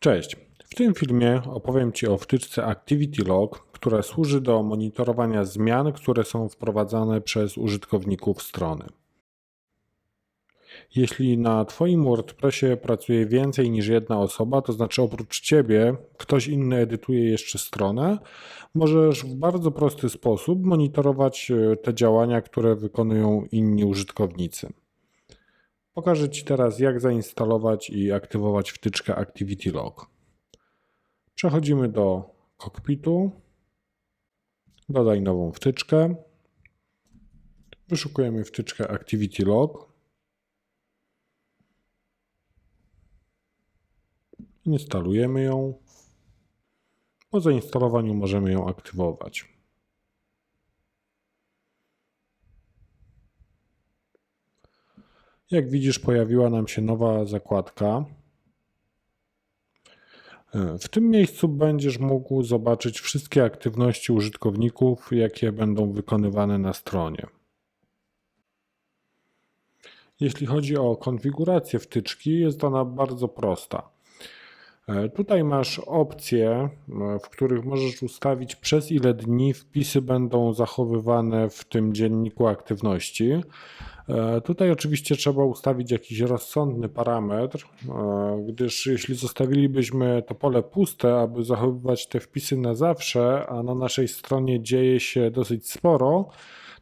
Cześć. W tym filmie opowiem Ci o wtyczce Activity Log, która służy do monitorowania zmian, które są wprowadzane przez użytkowników strony. Jeśli na Twoim WordPressie pracuje więcej niż jedna osoba, to znaczy oprócz Ciebie ktoś inny edytuje jeszcze stronę, możesz w bardzo prosty sposób monitorować e, te działania, które wykonują inni użytkownicy. Pokażę Ci teraz, jak zainstalować i aktywować wtyczkę Activity Log. Przechodzimy do kokpitu. Dodaj nową wtyczkę. Wyszukujemy wtyczkę Activity Log. Instalujemy ją. Po zainstalowaniu możemy ją aktywować. Jak widzisz, pojawiła nam się nowa zakładka. W tym miejscu będziesz mógł zobaczyć wszystkie aktywności użytkowników, jakie będą wykonywane na stronie. Jeśli chodzi o konfigurację wtyczki, jest ona bardzo prosta. Tutaj masz opcje, w których możesz ustawić przez ile dni wpisy będą zachowywane w tym dzienniku aktywności. E, tutaj oczywiście trzeba ustawić jakiś rozsądny parametr, e, gdyż jeśli zostawilibyśmy to pole puste, aby zachowywać te wpisy na zawsze, a na naszej stronie dzieje się dosyć sporo,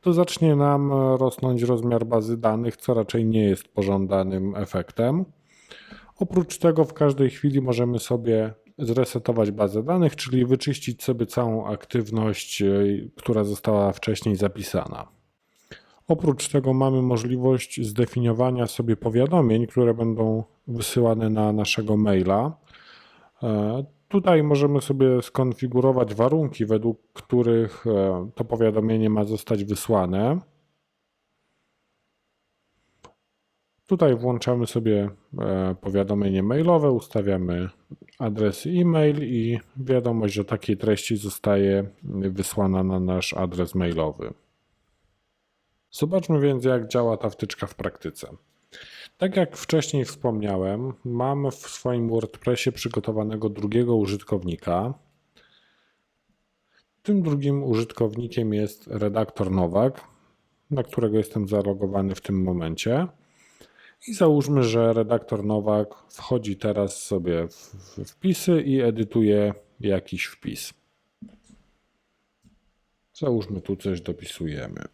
to zacznie nam rosnąć rozmiar bazy danych, co raczej nie jest pożądanym efektem. Oprócz tego w każdej chwili możemy sobie zresetować bazę danych, czyli wyczyścić sobie całą aktywność, e, która została wcześniej zapisana. Oprócz tego mamy możliwość zdefiniowania sobie powiadomień, które będą wysyłane na naszego maila. E, tutaj możemy sobie skonfigurować warunki, według których e, to powiadomienie ma zostać wysłane. Tutaj włączamy sobie e, powiadomienie mailowe, ustawiamy adres e-mail i wiadomość o takiej treści zostaje wysłana na nasz adres mailowy. Zobaczmy więc, jak działa ta wtyczka w praktyce. Tak jak wcześniej wspomniałem, mam w swoim WordPressie przygotowanego drugiego użytkownika. Tym drugim użytkownikiem jest redaktor Nowak, na którego jestem zalogowany w tym momencie. I załóżmy, że redaktor Nowak wchodzi teraz sobie w wpisy i edytuje jakiś wpis. Załóżmy tu coś dopisujemy.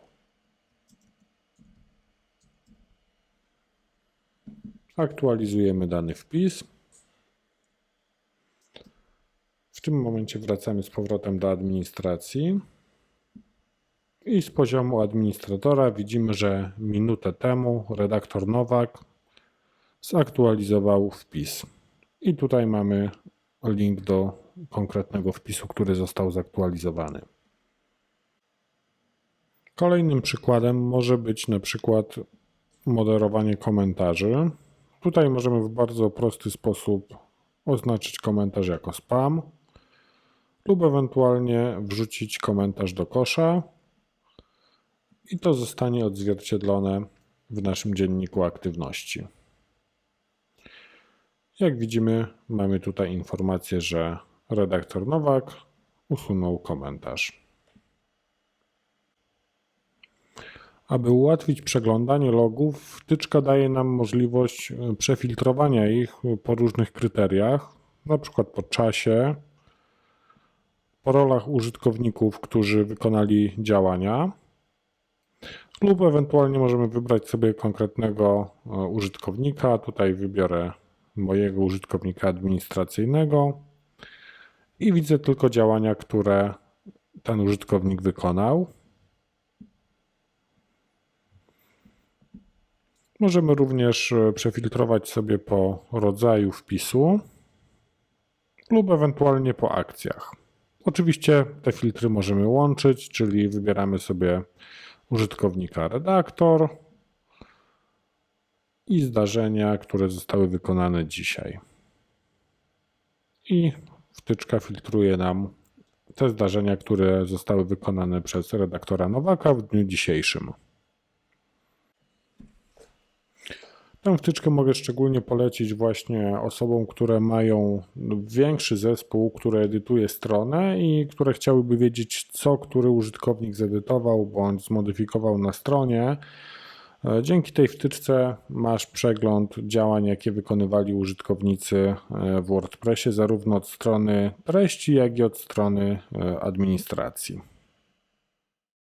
Aktualizujemy dany wpis. W tym momencie wracamy z powrotem do administracji. I z poziomu administratora widzimy, że minutę temu redaktor Nowak zaktualizował wpis. I tutaj mamy link do konkretnego wpisu, który został zaktualizowany. Kolejnym przykładem może być na przykład moderowanie komentarzy. Tutaj możemy w bardzo prosty sposób oznaczyć komentarz jako spam lub ewentualnie wrzucić komentarz do kosza i to zostanie odzwierciedlone w naszym dzienniku aktywności. Jak widzimy, mamy tutaj informację, że redaktor Nowak usunął komentarz. Aby ułatwić przeglądanie logów, wtyczka daje nam możliwość e, przefiltrowania ich po różnych kryteriach, np. po czasie, po rolach użytkowników, którzy wykonali działania, lub ewentualnie możemy wybrać sobie konkretnego e, użytkownika. Tutaj wybiorę mojego użytkownika administracyjnego i widzę tylko działania, które ten użytkownik wykonał. Możemy również e, przefiltrować sobie po rodzaju wpisu lub ewentualnie po akcjach. Oczywiście te filtry możemy łączyć, czyli wybieramy sobie użytkownika redaktor i zdarzenia, które zostały wykonane dzisiaj. I wtyczka filtruje nam te zdarzenia, które zostały wykonane przez redaktora Nowaka w dniu dzisiejszym. Tę wtyczkę mogę szczególnie polecić właśnie osobom, które mają większy zespół, który edytuje stronę i które chciałyby wiedzieć, co który użytkownik zedytował bądź zmodyfikował na stronie. E, Dzięki tej wtyczce masz przegląd działań, jakie wykonywali użytkownicy e, w WordPressie, zarówno od strony treści, jak i od strony e, administracji.